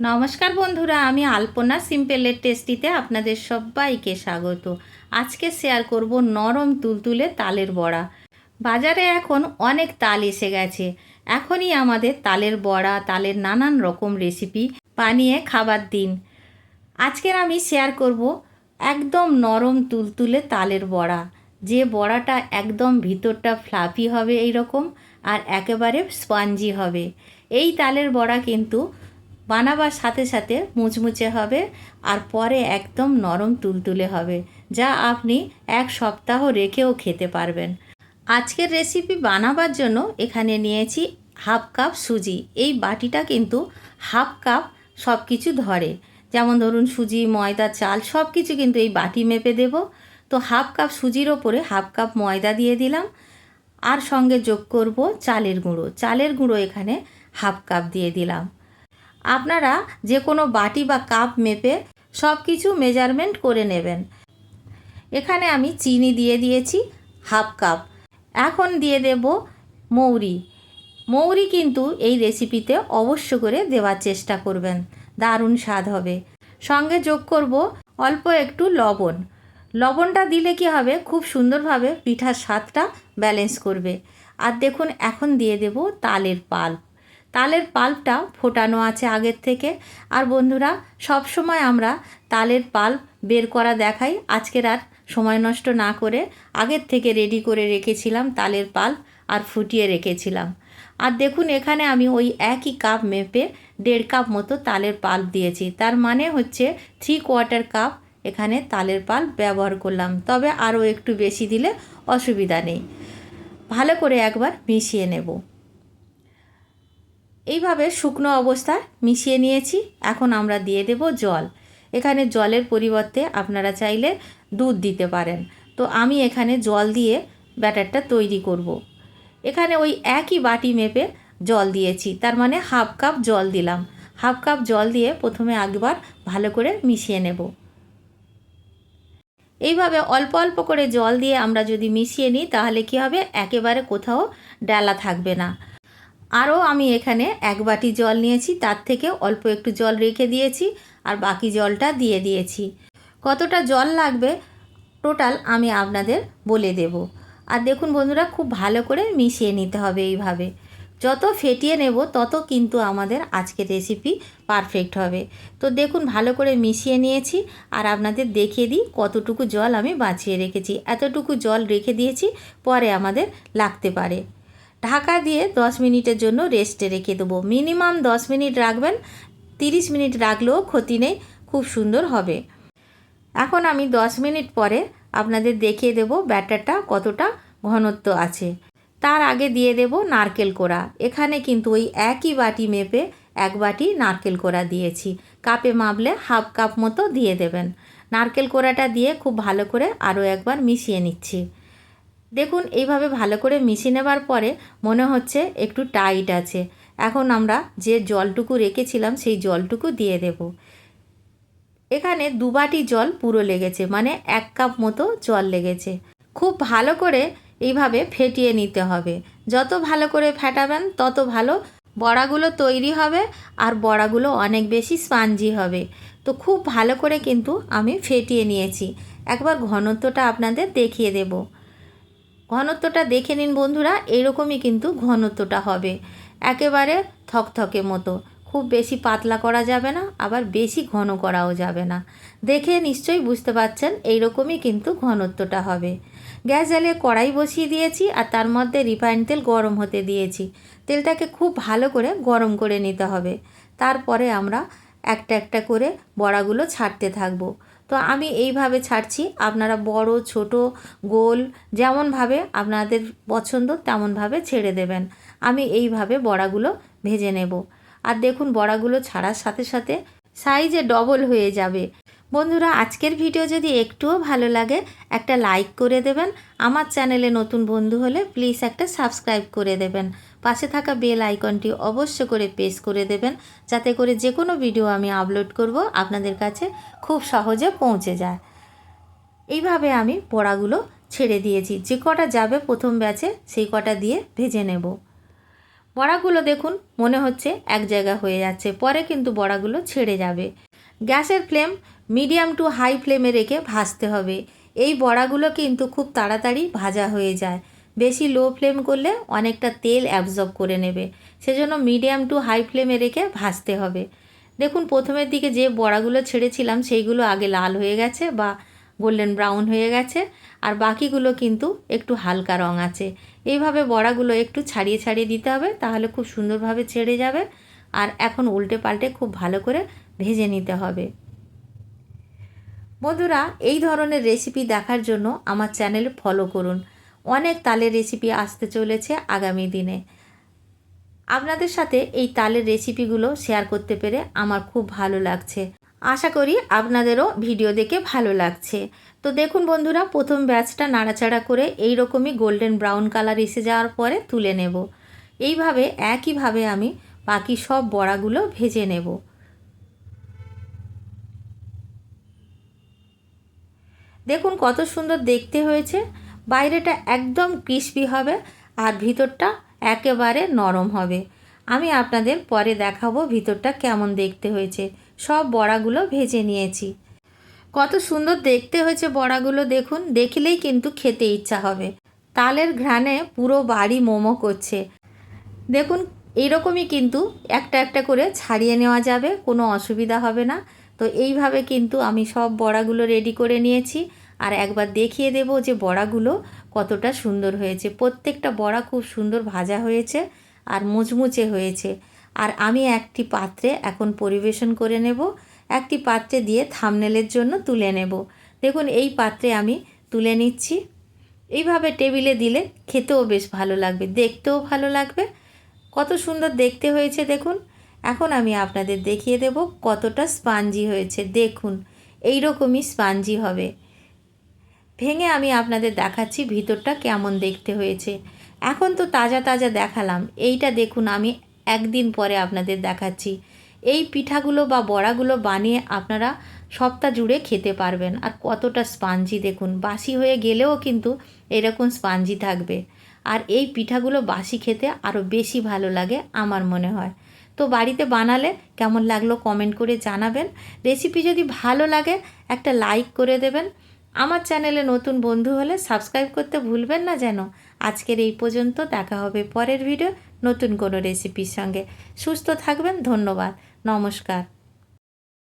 নমস্কার বন্ধুরা, আমি আলপনা সিম্পলের টেস্টিতে আপনাদের সবাইকে স্বাগত। আজকে শেয়ার করব নরম তুলতুলে তালের বড়া। বাজারে এখন অনেক তাল এসে গেছে। এখনই আমাদের তালের বড়া, তালের নানান রকম রেসিপি বানিয়ে খাবার দিন। আজকের আমি শেয়ার করব একদম নরম তুলতুলে তালের বড়া। যে বড়াটা একদম ভিতরটা ফ্লাফি হবে এই রকম আর একেবারে স্পঞ্জি হবে। এই তালের বড়া কিন্তু বানাবার সাথে সাথে মুচমুচে হবে আর পরে একদম নরম তুলতুলে হবে, যা আপনি এক সপ্তাহ রেখেও খেতে পারবেন। আজকের রেসিপি বানাবার জন্য এখানে নিয়েছি হাফ কাপ সুজি। এই বাটিটা কিন্তু হাফ কাপ সব কিছু ধরে। যেমন ধরুন সুজি, ময়দা, চাল সব কিছু কিন্তু এই বাটি মেপে দেব। তো হাফ কাপ সুজির ওপরে হাফ কাপ ময়দা দিয়ে দিলাম। আর সঙ্গে যোগ করব চালের গুঁড়ো। চালের গুঁড়ো এখানে হাফ কাপ দিয়ে দিলাম। আপনারা যে কোনো বাটি বা কাপ মেপে সব কিছু মেজারমেন্ট করে নেবেন। এখানে আমি চিনি দিয়ে দিয়েছি হাফ কাপ এখন দিয়ে দেব মৌরি। মৌরি কিন্তু এই রেসিপিতে অবশ্য করে দেওয়ার চেষ্টা করবেন। দারুণ স্বাদ হবে। সঙ্গে যোগ করব অল্প একটু লবণ। লবণটা দিলে কি হবে? খুব সুন্দরভাবে পিঠার স্বাদটা ব্যালেন্স করবে। আর দেখুন, এখন দিয়ে দেব তালের পাল্প তালের পাল্পটা ফোটানো আছে আগের থেকে। আর বন্ধুরা সব সময় আমরা তালের পাল্প বের করা দেখাই। আজকের আর সময় নষ্ট না করে আগের থেকে রেডি করে রেখেছিলাম তালের পাল্প আর ফুটিয়ে রেখেছিলাম। আর দেখুন, এখানে আমি ওই একই কাপ মেপে দেড় কাপ মতো তালের পাল্প দিয়েছি। তার মানে হচ্ছে থ্রি কোয়ার্টার কাপ এখানে তালের পাল্প ব্যবহার করলাম। তবে আরও একটু বেশি দিলে অসুবিধা নেই। ভালো করে একবার মিশিয়ে নেব। এইভাবে শুকনো অবস্থায় মিশিয়ে নিয়েছি। এখন আমরা দিয়ে দেব জল। এখানে জলের পরিবর্তে আপনারা চাইলে দুধ দিতে পারেন। তো আমি এখানে জল দিয়ে ব্যাটারটা তৈরি করব। এখানে ওই একই বাটি মেপে জল দিয়েছি। তার মানে হাফ কাপ জল দিলাম। হাফ কাপ জল দিয়ে প্রথমে একবার ভালো করে মিশিয়ে নেব। এইভাবে অল্প অল্প করে জল দিয়ে আমরা যদি মিশিয়ে নিই, তাহলে কি হবে? একেবারে কোথাও ডালা থাকবে না। আরও আমি এখানে এক বাটি জল নিয়েছি, তার থেকে অল্প একটু জল রেখে দিয়েছি আর বাকি জলটা দিয়ে দিয়েছি। কতটা জল লাগবে টোটাল আমি আপনাদের বলে দেব। আর দেখুন বন্ধুরা, খুব ভালো করে মিশিয়ে নিতে হবে এইভাবে। যত ফেটিয়ে নেব, তত কিন্তু আমাদের আজকের রেসিপি পারফেক্ট হবে। তো দেখুন, ভালো করে মিশিয়ে নিয়েছি আর আপনাদের দেখিয়ে দিই কতটুকু জল আমি বাঁচিয়ে রেখেছি। এতটুকু জল রেখে দিয়েছি, পরে আমাদের লাগতে পারে। ঢাকা দিয়ে 10 মিনিটের জন্য রেস্টে রেখে দেবো। মিনিমাম 10 মিনিট রাখবেন 30 মিনিট রাখলেও ক্ষতি নেই, খুব সুন্দর হবে। এখন আমি 10 মিনিট পরে আপনাদের দেখিয়ে দেব ব্যাটারটা কতটা ঘনত্ব আছে। তার আগে দিয়ে দেব নারকেল কোড়া। এখানে কিন্তু ওই একই বাটি মেপে এক বাটি নারকেল কোড়া দিয়েছি। কাপে মাপলে হাফ কাপ মতো দিয়ে দেবেন। নারকেল কোড়াটা দিয়ে খুব ভালো করে আরও একবার মিশিয়ে নিচ্ছি। দেখুন, এইভাবে ভালো করে মিশিয়ে নেবার পরে মনে হচ্ছে একটু টাইট আছে। এখন আমরা যে জলটুকু রেখেছিলাম, সেই জলটুকু দিয়ে দেব। এখানে দু বাটি জল পুরো লেগেছে মানে এক কাপ মতো জল লেগেছে। খুব ভালো করে এইভাবে ফেটিয়ে নিতে হবে। যত ভালো করে ফেটাবেন, তত ভালো বড়াগুলো তৈরি হবে আর বড়াগুলো অনেক বেশি স্পাঞ্জি হবে। তো খুব ভালো করে কিন্তু আমি ফেটিয়ে নিয়েছি। একবার ঘনত্বটা আপনাদের দেখিয়ে দেবো। ঘনত্বটা দেখে নিন বন্ধুরা, এরকমই কিন্তু ঘনত্বটা হবে। একেবারে থকথকে মতো। খুব বেশি পাতলা করা যাবে না, আবার বেশি ঘন করাও যাবে না। দেখে নিশ্চয়ই বুঝতে পারছেন, এইরকমই কিন্তু ঘনত্বটা হবে। গ্যাস জ্বালিয়ে কড়াই বসিয়ে দিয়েছি, আর তার মধ্যে রিফাইন তেল গরম হতে দিয়েছি। তেলটাকে খুব ভালো করে গরম করে নিতে হবে। তারপরে আমরা একটা একটা করে বড়াগুলো ছাড়তে থাকব। তো আমি এইভাবে ছাড়ছি। আপনারা বড়, ছোট, গোল যেমনভাবে আপনাদের পছন্দ তেমনভাবে ছেড়ে দেবেন। আমি এইভাবে বড়াগুলো ভেজে নেব। আর দেখুন, বড়াগুলো ছাড়ার সাথে সাথে সাইজে ডবল হয়ে যাবে। বন্ধুরা, আজকের ভিডিও যদি একটুও ভালো লাগে, একটা লাইক করে দেবেন। আমার চ্যানেলে নতুন বন্ধু হলে প্লিজ একটা সাবস্ক্রাইব করে দেবেন। পাশে থাকা বেল আইকনটি অবশ্য করে প্রেস করে দেবেন, যাতে করে যে কোনো ভিডিও আমি আপলোড করব আপনাদের কাছে খুব সহজে পৌঁছে যায়। এইভাবে আমি বড়াগুলো ছেড়ে দিয়েছি। যে কটা যাবে প্রথম ব্যাচে, সেই কটা দিয়ে ভেজে নেব। বড়াগুলো দেখুন, মনে হচ্ছে এক জায়গা হয়ে যাচ্ছে। পরে কিন্তু বড়াগুলো ছেড়ে যাবে। গ্যাসের ফ্লেম মিডিয়াম টু হাই ফ্লেমে রেখে ভাজতে হবে। এই বড়াগুলো কিন্তু খুব তাড়াতাড়ি ভাজা হয়ে যায়। বেশি লো ফ্লেম করলে অনেকটা তেল অ্যাবজর্ব করে নেবে। সেজন্য মিডিয়াম টু হাই ফ্লেমে রেখে ভাজতে হবে। দেখুন, প্রথমের দিকে যে বড়াগুলো ছেড়েছিলাম, সেইগুলো আগে লাল হয়ে গেছে বা গোল্ডেন ব্রাউন হয়ে গেছে। আর বাকিগুলো কিন্তু একটু হালকা রং আছে। এইভাবে বড়াগুলো একটু ছাড়িয়ে ছাড়িয়ে দিতে হবে, তাহলে খুব সুন্দরভাবে ছেড়ে যাবে। আর এখন উল্টে পাল্টে খুব ভালো করে ভেজে নিতে হবে। বন্ধুরা, এই ধরনের রেসিপি দেখার জন্য আমার চ্যানেল ফলো করুন। অনেক তালের রেসিপি আসতে চলেছে আগামী দিনে। আপনাদের সাথে এই তালের রেসিপিগুলো শেয়ার করতে পেরে আমার খুব ভালো লাগছে। আশা করি আপনাদেরও ভিডিও দেখে ভালো লাগছে। তো দেখুন বন্ধুরা, প্রথম ব্যাচটা নাড়াচাড়া করে এই রকমই গোল্ডেন ব্রাউন কালার এসে যাওয়ার পরে তুলে নেব। এইভাবে একইভাবে আমি বাকি সব বড়াগুলো ভেজে নেব। দেখুন কত সুন্দর দেখতে হয়েছে। বাইরেটা একদম ক্রিস্পি হবে আর ভিতরটা একেবারে নরম হবে। আমি আপনাদের পরে দেখাবো ভিতরটা কেমন দেখতে হয়েছে। সব বড়াগুলো ভেজে নিয়েছি। কত সুন্দর দেখতে হয়েছে বড়াগুলো দেখুন, দেখলেই কিন্তু খেতে ইচ্ছা হবে। তালের ঘ্রাণে পুরো বাড়ি মোমো করছে। দেখুন, এরকমই কিন্তু একটা একটা করে ছাড়িয়ে নেওয়া যাবে, কোনো অসুবিধা হবে না। তো এইভাবে কিন্তু আমি সব বড়াগুলো রেডি করে নিয়েছি। আর একবার দেখিয়ে দেব যে বড়াগুলো কতটা সুন্দর হয়েছে। প্রত্যেকটা বড়া খুব সুন্দর ভাজা হয়েছে আর মুচমুচে হয়েছে। আর আমি একটি পাত্রে এখন পরিবেশন করে নেব। একটি পাত্রে দিয়ে থামনেলের জন্য তুলে নেব। দেখুন, এই পাত্রে আমি তুলে নিচ্ছি। এইভাবে টেবিলে দিলে খেতেও বেশ ভালো লাগবে, দেখতেও ভালো লাগবে। কত সুন্দর দেখতে হয়েছে, দেখুন। এখন আমি আপনাদের দেখিয়ে দেব কতটা স্পাঞ্জি হয়েছে। দেখুন এই রকমই স্পাঞ্জি হবে। ভেঙে আমি আপনাদের দেখাচ্ছি ভিতরটা কেমন দেখতে হয়েছে। এখন তো তাজা তাজা দেখালাম। এইটা দেখুন, আমি একদিন পরে আপনাদের দেখাচ্ছি। এই পিঠাগুলো বা বড়াগুলো বানিয়ে আপনারা সপ্তাহ জুড়ে খেতে পারবেন। আর কতটা স্পাঞ্জি দেখুন, বাসি হয়ে গেলেও কিন্তু এরকম স্পাঞ্জি থাকবে। আর এই পিঠাগুলো বাসি খেতে আরও বেশি ভালো লাগে, আমার মনে হয়। তো বাড়িতে বানালে কেমন লাগল কমেন্ট করে জানাবেন। রেসিপি যদি ভালো লাগে, একটা লাইক করে দেবেন। আমার চ্যানেলে নতুন বন্ধু হলে সাবস্ক্রাইব করতে ভুলবেন না যেন। আজকের এই পর্যন্ত, দেখা হবে পরের ভিডিও নতুন কোনো রেসিপির সঙ্গে। সুস্থ থাকবেন, ধন্যবাদ। নমস্কার।